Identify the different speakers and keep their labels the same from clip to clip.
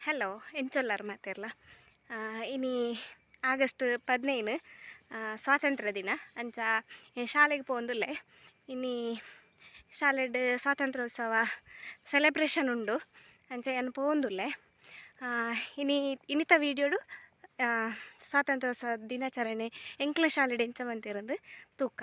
Speaker 1: Hello ಎಂಚೊಲ್ಲಾರು ಮಾತೆರ್ಲ ಇನಿ August ಪದಿನೈದು ಸ್ವಾತಂತ್ರ್ಯ ದಿನ. ಅಂಚ ಶಾಲೆಗೆ ಪೋಂದುಲ್ಲೆ ಇನಿ ಶಾಲೆಡ್ ಸ್ವಾತಂತ್ರ್ಯೋತ್ಸವ ಸೆಲೆಬ್ರೇಷನ್ ಉಂಡು. ಅಂಚ ಏನು ಪೋಂದುಲ್ಲೆ ಇನಿ ಇನ್ನಿತ ವೀಡಿಯೋಡು ಸ್ವಾತಂತ್ರ್ಯೋತ್ಸವ ದಿನಾಚರಣೆ ಎಂಕ್ಲ ಶಾಲೆಡ್ ಎಂಚ ಮಂತಿರೋದು ತೂಕ.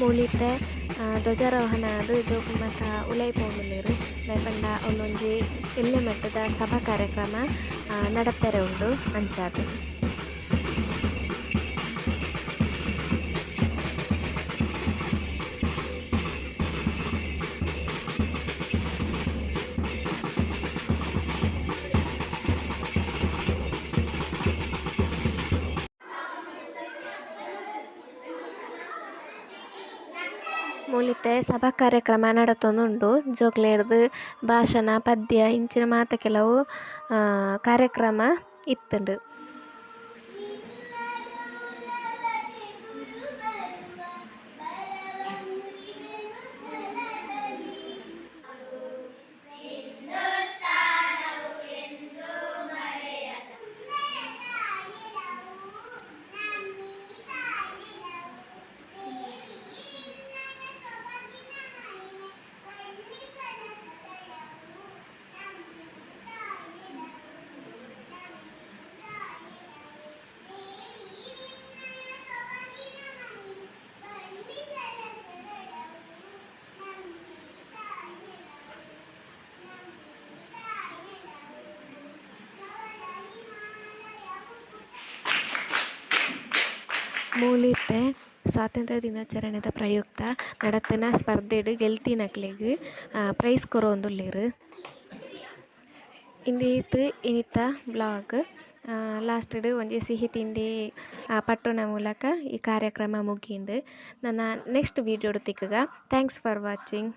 Speaker 1: ಮೂಲಿತ್ತೆ ಧ್ವಜಾರೋಹಣ ಅದು ಜೋಕುಮತ ಉಲೈ ಪೋಂದುಲ್ಲೆರ್ ದಾಯೆ ಪಂಡ ಅವ್ಲೊಂಜಿ ಎಲ್ಲೆ ಮಟ್ಟದ ಸಭಾ ಕಾರ್ಯಕ್ರಮ ನಡಪೆರೆ ಉಂಡು ಅಂಚಾದ್ ಮೂಲಿತ್ತೆ ಸಭಾ ಕಾರ್ಯಕ್ರಮ ನಡತೊಂದುಂಡು ಜೋಕ್ಲೆರ್ದ್ ಭಾಷಣ ಪದ್ಯ ಇಂಚಿನ ಮಾತ ಕೆಲವು ಕಾರ್ಯಕ್ರಮ ಇತ್ತುಂಡು ಮೂಲಿತ್ತೆ ಸ್ವಾತಂತ್ರ್ಯ ದಿನಾಚರಣೆದ ಪ್ರಯುಕ್ತ ನಡತನ ಸ್ಪರ್ಧೆಡ್ ಗೆಲ್ತಿನಕ್ಲೆಗ್ ಪ್ರೈಸ್ ಕೊರೊಂದುಲ್ಲೆರ್ ಇಂದಿತ್ ಇನಿತ ಬ್ಲಾಗ್ ಲಾಸ್ಟ್ಡ್ ಒಂಜಿ ಸಿಹಿ ತಿಂಡಿ ಪಟ್ಟಣ ಮೂಲಕ ಈ ಕಾರ್ಯಕ್ರಮ ಮುಗಿಂಡ್ ನನ್ನ next video ತಿಕ್ಕಗ. Thanks for watching.